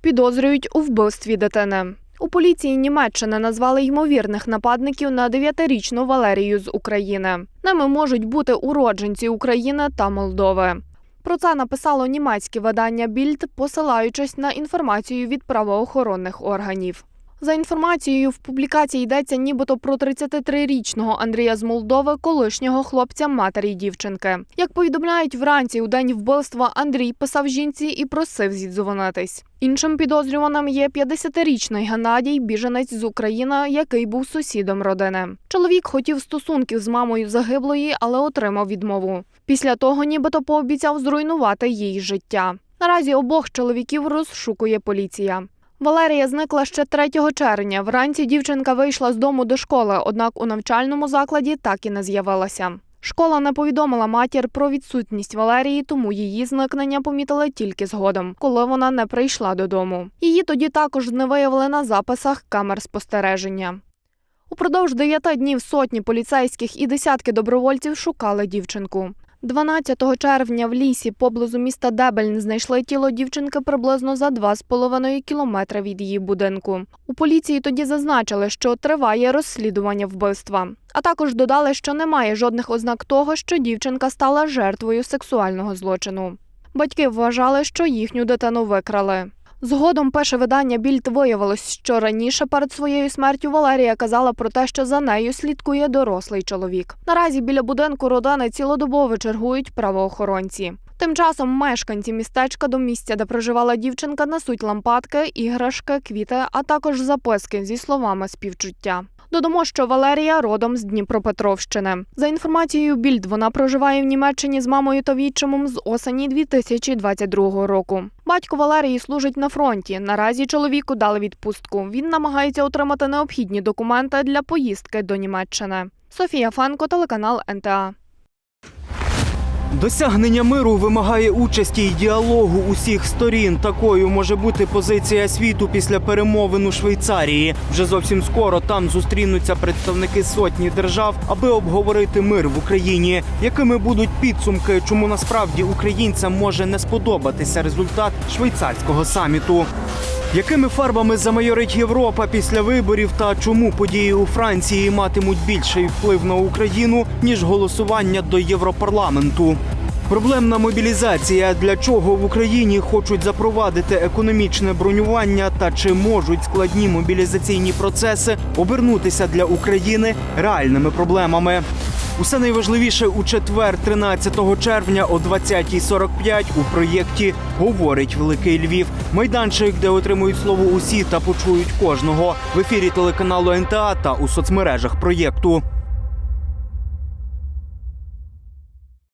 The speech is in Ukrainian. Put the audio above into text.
Підозрюють у вбивстві дитини. У поліції Німеччини назвали ймовірних нападників на 9-річну Валерію з України. Ними можуть бути уродженці України та Молдови. Про це написало німецьке видання Більд, посилаючись на інформацію від правоохоронних органів. За інформацією в публікації йдеться нібито про 33-річного Андрія з Молдови, колишнього хлопця матері дівчинки. Як повідомляють вранці у день вбивства, Андрій писав жінці і просив зідзвонитись. Іншим підозрюваним є 50-річний Геннадій, біженець з України, який був сусідом родини. Чоловік хотів стосунків з мамою загиблої, але отримав відмову. Після того, нібито пообіцяв зруйнувати їй життя. Наразі обох чоловіків розшукує поліція. Валерія зникла ще 3 червня. Вранці дівчинка вийшла з дому до школи, однак у навчальному закладі так і не з'явилася. Школа не повідомила матір про відсутність Валерії, тому її зникнення помітили тільки згодом, коли вона не прийшла додому. Її тоді також не виявили на записах камер спостереження. Упродовж дев'яти днів сотні поліцейських і десятки добровольців шукали дівчинку. 12 червня в лісі поблизу міста Дебельн знайшли тіло дівчинки приблизно за 2,5 кілометри від її будинку. У поліції тоді зазначили, що триває розслідування вбивства. А також додали, що немає жодних ознак того, що дівчинка стала жертвою сексуального злочину. Батьки вважали, що їхню дитину викрали. Згодом пише видання Більд виявилось, що раніше перед своєю смертю Валерія казала про те, що за нею слідкує дорослий чоловік. Наразі біля будинку родини цілодобово чергують правоохоронці. Тим часом мешканці містечка до місця, де проживала дівчинка, несуть лампадки, іграшки, квіти, а також записки зі словами співчуття. Додамо, що Валерія родом з Дніпропетровщини. За інформацією Більд, вона проживає в Німеччині з мамою та вітчимом з осені 2022 року. Батько Валерії служить на фронті. Наразі чоловіку дали відпустку. Він намагається отримати необхідні документи для поїздки до Німеччини. Софія Фанко, телеканал НТА. Досягнення миру вимагає участі і діалогу усіх сторін. Такою може бути позиція світу після перемовин у Швейцарії. Вже зовсім скоро там зустрінуться представники сотні держав, аби обговорити мир в Україні. Якими будуть підсумки, чому насправді українцям може не сподобатися результат швейцарського саміту? Якими фарбами замайорить Європа після виборів та чому події у Франції матимуть більший вплив на Україну ніж голосування до Європарламенту? Проблемна мобілізація. Для чого в Україні хочуть запровадити економічне бронювання та чи можуть складні мобілізаційні процеси обернутися для України реальними проблемами? Усе найважливіше у четвер, 13 червня о 20.45 у проєкті Говорить Великий Львів. Майданчик, де отримують слово усі та почують кожного в ефірі телеканалу НТА та у соцмережах проєкту.